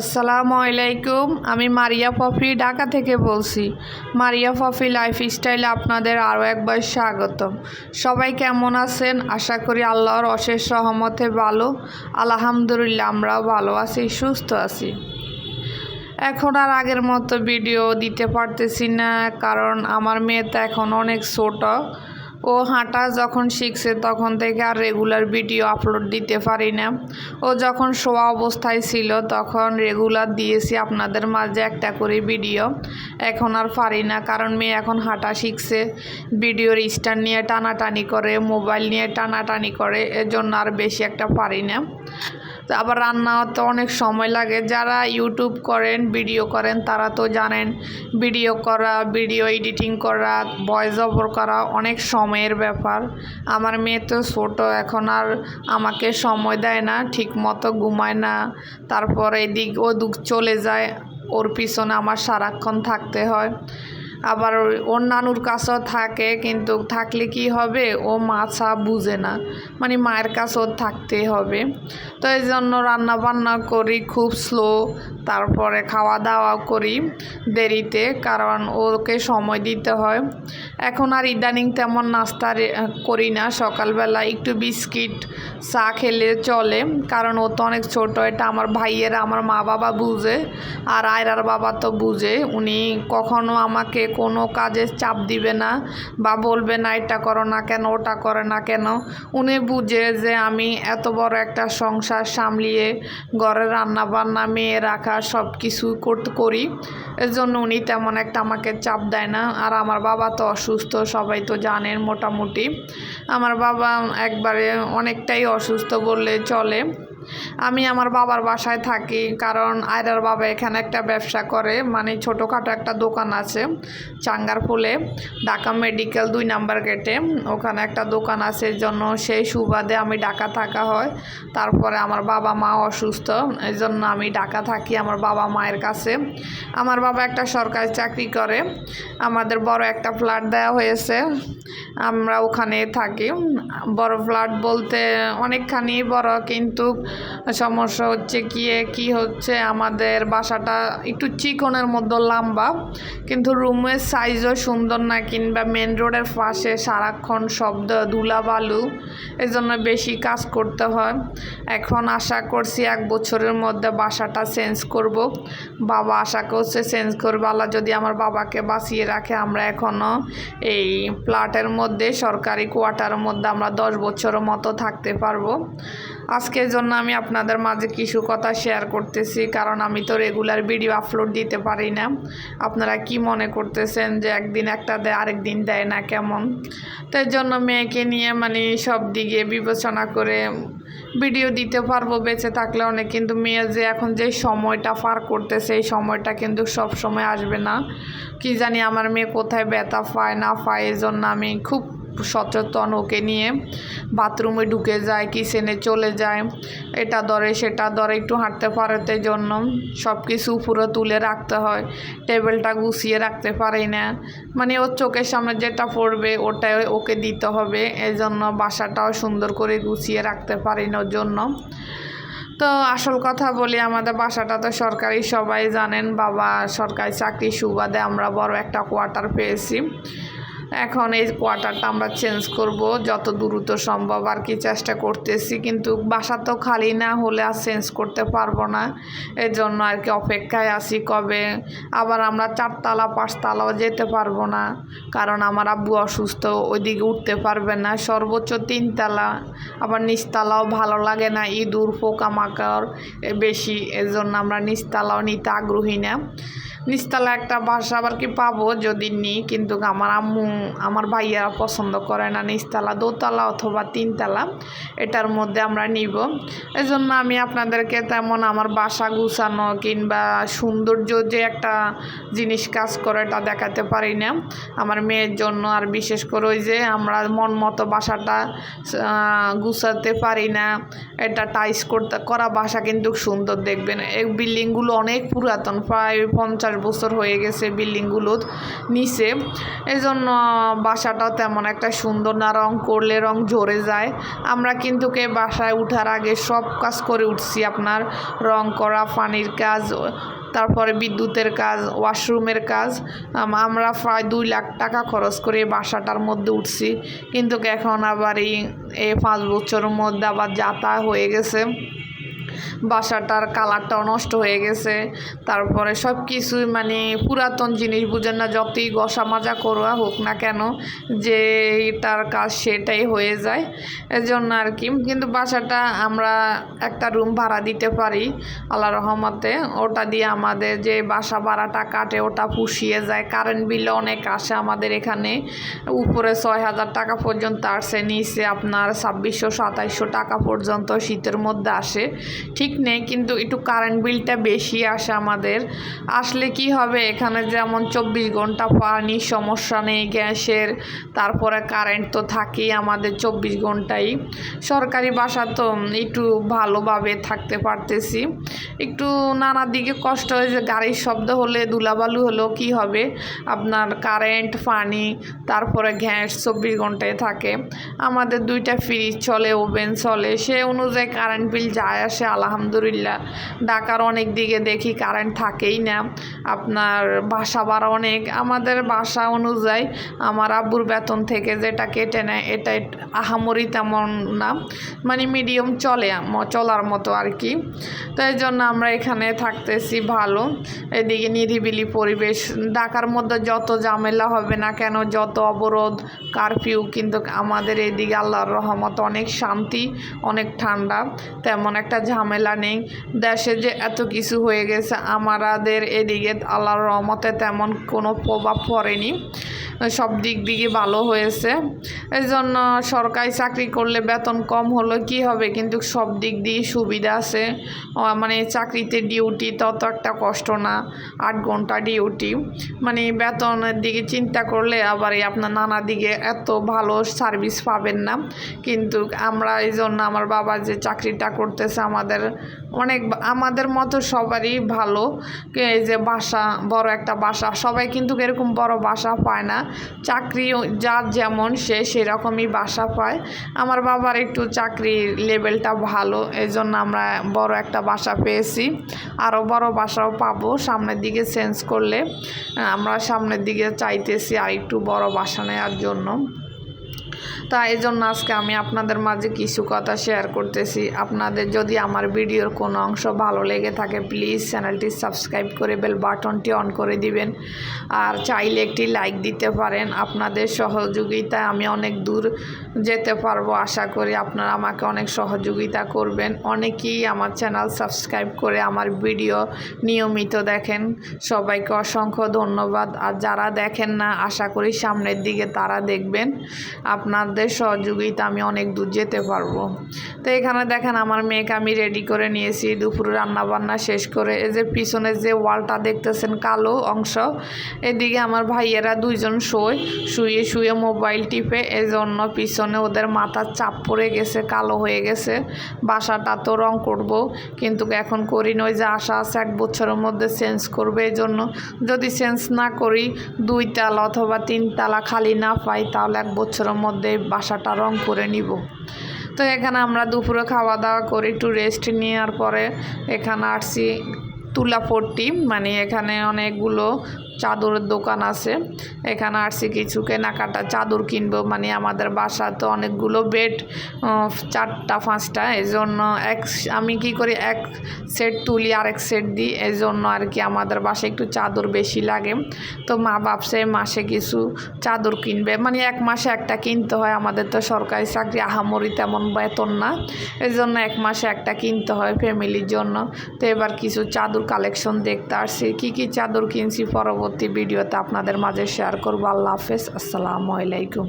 আসসালামু আলাইকুম, আমি মারিয়া পফি ঢাকা থেকে বলছি। মারিয়া পফি লাইফস্টাইলে আপনাদের আরও একবার স্বাগতম। সবাই কেমন আছেন? আশা করি আল্লাহর অশেষ সহমতে ভালো। আলহামদুলিল্লাহ, আমরাও ভালো আছি, সুস্থ আছি। এখন আর আগের মতো ভিডিও দিতে পারতেছি না, কারণ আমার মেয়ে তো এখন অনেক ছোট। ও হাঁটা যখন শিখছে তখন থেকে আর রেগুলার ভিডিও আপলোড দিতে পারি না। ও যখন শোয়া অবস্থায় ছিল তখন রেগুলার দিয়েছি আপনাদের মাঝে একটা করে ভিডিও এখন আর পারি না কারণ মেয়ে এখন হাঁটা শিখছে। ভিডিওর স্ট্যান্ড নিয়ে টানাটানি করে মোবাইল নিয়ে টানাটানি করে, এজন্য আর বেশি একটা পারি না। আবার রান্না তো অনেক সময় লাগে। যারা ইউটিউব করেন ভিডিও করেন, তারা তো জানেন ভিডিও করা ভিডিও এডিটিং করা ভয়েস ওভার করা অনেক সময়ের ব্যাপার। আমার মেয়ে তো ছোটো, এখন আর আমাকে সময় দেয় না ঠিক মতো ঘুমায় না। তারপর এদিক ওদিক চলে যায়, ওর পিছনে আমার সারাক্ষণ থাকতে হয়। আবার ওর নানুর কাছেও থাকে, কিন্তু থাকলে কি হবে? ও মাছা বুঝে না। মানে মায়ের কাছেও থাকতে হবে। তো এই জন্য রান্না বান্না করি খুব স্লো তারপরে খাওয়া দাওয়া করি দেরিতে, কারণ ওকে সময় দিতে হয়। এখন আর ইদানিং তেমন নাস্তা করি না। সকালবেলা একটু বিস্কিট, চা খেলে চলে, কারণ ও তো অনেক ছোট, এটা আমার ভাইয়েরা, আমার মা বাবা বুঝে, আর আয়রার বাবা তো বুঝে। উনি কখনো আমাকে কোনো কাজে চাপ দিবে না বা বলবে না, এটা করো না কেন, ওটা করে না কেন? উনি বুঝে যে আমি এত বড় একটা সংসার সামলিয়ে ঘরে রান্না বান্না মেয়ে রাখা সব কিছু করতে করি এর জন্য উনি তেমন একটা আমাকে চাপ দেয় না। আর আমার বাবা তো অসুস্থ, সবাই তো জানেন মোটামুটি। আমার বাবা একবারে অনেকটাই অসুস্থ বললে চলে। আমি আমার বাবার বাসায় থাকি, কারণ আয়রার বাবা এখানে একটা ব্যবসা করে মানে ছোটোখাটো একটা দোকান আছে চাঙ্গার ফুলে ঢাকা মেডিকেল দুই নাম্বার গেটে। ওখানে একটা দোকান আছে জন্য সেই সুবাদে আমি ঢাকা থাকা হয়। তারপরে আমার বাবা মা অসুস্থ, এই জন্য আমি ঢাকা থাকি আমার বাবা মায়ের কাছে। আমার বাবা একটা সরকারি চাকরি করে, আমাদের বড় একটা ফ্ল্যাট দেওয়া হয়েছে। আমরা ওখানে থাকি। বড় ফ্ল্যাট বলতে অনেকখানি বড়, কিন্তু সমস্যা হচ্ছে কি কি হচ্ছে, আমাদের বাসাটা একটু চিকনের মধ্যে লম্বা, কিন্তু রুমের সাইজও সুন্দর না, কিংবা মেন রোডের পাশে সারাক্ষণ শব্দ ধুলাবালু এই জন্য বেশি কাজ করতে হয়। এখন আশা করছি এক বছরের মধ্যে বাসাটা চেঞ্জ করব। বাবা আশা করছে চেঞ্জ করবে। আল্লাহ যদি আমার বাবাকে বাঁচিয়ে রাখে, আমরা এখনও এই ফ্ল্যাটের মধ্যে সরকারি কোয়ার্টারের মধ্যে আমরা দশ বছরের মতো থাকতে পারব। আজকের জন্য আমি আপনাদের মাঝে কিছু কথা শেয়ার করতেছি, কারণ আমি তো রেগুলার ভিডিও আপলোড দিতে পারি না। আপনারা কি মনে করতেছেন যে একদিন একটা দেয় আরেক দিন দেয় না কেমন? তো এর জন্য মেয়েকে নিয়ে মানে সব দিকে বিবেচনা করে ভিডিও দিতে পারব, বেঁচে থাকলে অনেক। কিন্তু মেয়ে যে এখন যে সময়টা পার করতেছে সেই সময়টা কিন্তু সব সময় আসবে না। কি জানি আমার মেয়ে কোথায় ব্যথা পায়, না পায়, এজন্য জন্য আমি খুব সচেতন ওকে নিয়ে বাথরুমে ঢুকে যায় কিচেনে চলে যায়। এটা ধরে, সেটা ধরে, একটু হাঁটতে পারতে জন্য সব কিছু উপরে তুলে রাখতে হয়। টেবিলটা গুছিয়ে রাখতে পারি না। মানে ওর চোখের সামনে যেটা পড়বে, ওটাই ওকে দিতে হবে। এই জন্য বাসাটাও সুন্দর করে গুছিয়ে রাখতে পারি না ওর জন্য। তো আসল কথা বলি, আমাদের বাসাটা তো সরকারি, সবাই জানেন বাবা সরকারি চাকরি সুবাদে আমরা বড় একটা কোয়ার্টার পেয়েছি। এখন এই কোয়ার্টারটা আমরা চেঞ্জ করব, যত দ্রুত সম্ভব আর কি চেষ্টা করতেছি, কিন্তু বাসা তো খালি না হলে আর চেঞ্জ করতে পারব না। এর জন্য আর কি অপেক্ষায় আছি কবে আবার আমরা চারতলা, পাঁচতলাও যেতে পারব না, কারণ আমার আব্বু অসুস্থ, ওইদিকে উঠতে পারবে না। সর্বোচ্চ তিনতলা, আবার নিচতলাও ভালো লাগে না, ইঁদুর, পোকামাকড় বেশি এর জন্য আমরা নিচতলাও নিতে আগ্রহী না। নিচতলা একটা বাসা আবার কি পাবো যদি নিই? কিন্তু আমার আম্মু, আমার ভাইয়া পছন্দ করে না নিচতলা দোতলা অথবা তিনতলা। এটার মধ্যে আমরা নিব। এই জন্য আমি আপনাদেরকে তেমন আমার বাসা গুছানো কিংবা সৌন্দর্য যে একটা জিনিস কাজ করে এটা দেখাতে পারি না। আমার মেয়ের জন্য আর বিশেষ করে ওই যে আমরা মন মতো বাসাটা গুছাতে পারি না। এটা টাইস করতে, করা বাসা কিন্তু সুন্দর দেখবেন। এই বিল্ডিংগুলো অনেক পুরাতন, প্রায় পঞ্চাশ বছর হয়ে গেছে বিল্ডিংগুলো নিচে। এই জন্য বাসাটাও তেমন একটা সুন্দর না, রং করলে রং ঝরে যায়। আমরা কিন্তু কে বাসায় উঠার আগে সব কাজ করে উঠছি আপনার। রং করা, পানির কাজ, তারপরে বিদ্যুতের কাজ, ওয়াশরুমের কাজ। আম- আমরা প্রায় দুই লাখ টাকা খরচ করে বাসাটার মধ্যে উঠছি। কিন্তু এখন আবার এই পাঁচ বছরের মধ্যে আবার যাতা হয়ে গেছে। বাসাটার কালারটাও নষ্ট হয়ে গেছে। তারপরে সব কিছুই মানে পুরাতন জিনিস বুঝেন না, যতই গসা মাজা করা হোক না কেন, যে এটার কাজ সেটাই হয়ে যায়। এজন্য আর কি, কিন্তু বাসাটা আমরা একটা রুম ভাড়া দিতে পারি আল্লাহ রহমতে। ওটা দিয়ে আমাদের যে বাসা ভাড়াটা কাটে, ওটা পুষিয়ে যায়। কারেন্ট বিল অনেক আসে আমাদের এখানে। উপরে ছয় হাজার টাকা পর্যন্ত আসে, নিচে আপনার ছাব্বিশশো সাতাইশশো টাকা পর্যন্ত শীতের মধ্যে আসে। ঠিক নেই, কিন্তু একটু কারেন্ট বিলটা বেশি আসে আমাদের। আসলে কি হবে, এখানে যেমন চব্বিশ ঘণ্টা পানি সমস্যা নেই, গ্যাসের, তারপরে কারেন্ট তো থাকেই আমাদের চব্বিশ ঘন্টাই। সরকারি বাসা তো একটু ভালোভাবে থাকতে পারতেছি। একটু নানা দিকে কষ্ট হয় যে গাড়ির শব্দ হলে, ধুলাবালু হলেও কি হবে? আপনার কারেন্ট পানি, তারপরে গ্যাস চব্বিশ ঘন্টায় থাকে। আমাদের দুইটা ফ্রিজ চলে ওভেন চলে, সে অনুযায়ী কারেন্ট বিল যায় আসে আলহামদুলিল্লাহ। ঢাকার অনেক দিকে দেখি কারেন্ট থাকেই না। আপনার বাসা ভাড়া অনেক। আমাদের বাসা অনুযায়ী আমার আব্বুর বেতন থেকে যেটা কেটে নেয় এটা আহামরি তেমন না। মানে মিডিয়াম চলে চলার মতো আর কি তাই জন্য আমরা এখানে থাকতেছি ভালো। এদিকে নিরিবিলি পরিবেশ। ঢাকার মধ্যে যত ঝামেলা হবে না কেন, যত অবরোধ কারফিউ কিন্তু আমাদের এদিকে আল্লাহর রহমত অনেক শান্তি, অনেক ঠান্ডা। তেমন একটা ঝামেলা নেই। দেশে যে এত কিছু হয়ে গেছে, আমাদের এদিকে আল্লাহর রহমতে তেমন কোনো প্রভাব পড়েনি। সব দিক দিকে ভালো হয়েছে। এই জন্য সরকারি চাকরি করলে বেতন কম হলো কি হবে? কিন্তু সব দিক দিয়ে সুবিধা আছে। মানে চাকরিতে ডিউটি তত একটা কষ্ট না, আট ঘণ্টা ডিউটি মানে বেতনের দিকে চিন্তা করলে আবার আপনার নানা দিকে এত ভালো সার্ভিস পাবেন না। কিন্তু আমরা এই জন্য আমার বাবা যে চাকরিটা করতেছে আমাদের অনেক আমাদের মতো সবারই ভালো। এই যে বাসা, বড় একটা বাসা, সবাই কিন্তু এরকম বড় বাসা পায় না। চাকরি যার যেমন সে সেরকমই বাসা পায়। আমার বাবার একটু চাকরির লেভেলটা ভালো এই জন্য আমরা বড় একটা বাসা পেয়েছি। আরও বড় বাসাও পাবো, সামনের দিকে চেঞ্জ করলে। আমরা সামনের দিকে চাইতেছি আর একটু বড় বাসা নেওয়ার জন্য। তা এই জন্য আজকে আমি আপনাদের মাঝে কিছু কথা শেয়ার করতেছি। আপনাদের যদি আমার ভিডিওর কোনো অংশ ভালো লেগে থাকে প্লিজ চ্যানেলটি সাবস্ক্রাইব করে বেল বাটনটি অন করে দিবেন। আর চাইলে একটি লাইক দিতে পারেন। আপনাদের সহযোগিতায় আমি অনেক দূর যেতে পারব, আশা করি আপনারা আমাকে অনেক সহযোগিতা করবেন। অনেকেই আমার চ্যানেল সাবস্ক্রাইব করে আমার ভিডিও নিয়মিত দেখেন। সবাইকে অসংখ্য ধন্যবাদ। আর যারা দেখেন না, আশা করি সামনের দিকে তারা দেখবেন। আপনাদের সহযোগিতা আমি অনেক দূর যেতে পারব। তো এখানে দেখেন আমার মেয়েকে আমি রেডি করে নিয়েছি, দুপুরে রান্না বান্না শেষ করে এই যে পিছনের যে ওয়ালটা দেখতেছেন কালো অংশ, এদিকে আমার ভাইয়েরা দুইজন শোয়, শুয়ে শুয়ে মোবাইল টিপে এই জন্য পিছনে ওদের মাথার চাপ পড়ে গেছে, কালো হয়ে গেছে, বাসাটা তো রং করব, কিন্তু এখন করি নই যে আশা আছে এক বছরের মধ্যে চেঞ্জ করবে এই জন্য যদি চেঞ্জ না করি, দুই তালা অথবা তিন তালা খালি না পাই, তাহলে এক বছরের মধ্যে বাসাটা রং করে নিব। তো এখানে আমরা দুপুরে খাওয়া দাওয়া করে একটু রেস্ট নেওয়ার পরে এখানে আসছি তুলাপট্টি মানে এখানে অনেকগুলো চাদরের দোকান আছে। এখানে আসছি কিছু কেনাকাটা, চাদর কিনবো। মানে আমাদের বাসা তো অনেকগুলো বেড চারটা, পাঁচটা। এই জন্য এক, আমি কি করি, এক সেট তুলি আর এক সেট দিই। এই জন্য আর কি আমাদের বাসায় একটু চাদর বেশি লাগে। তো মা বাপসে মাসে কিছু চাদর কিনবে। মানে এক মাসে একটা কিনতে হয়। আমাদের তো সরকারি চাকরি, আহামরি তেমন বেতন না। এই জন্য এক মাসে একটা কিনতে হয় ফ্যামিলির জন্য। তো এবার কিছু চাদর কালেকশন দেখতে আসছি। কী কী চাদর কিনছি পরবর্তী ভিডিওতে আপনাদের মাঝে শেয়ার করব। আল্লাহ হাফেজ। আসসালামু আলাইকুম।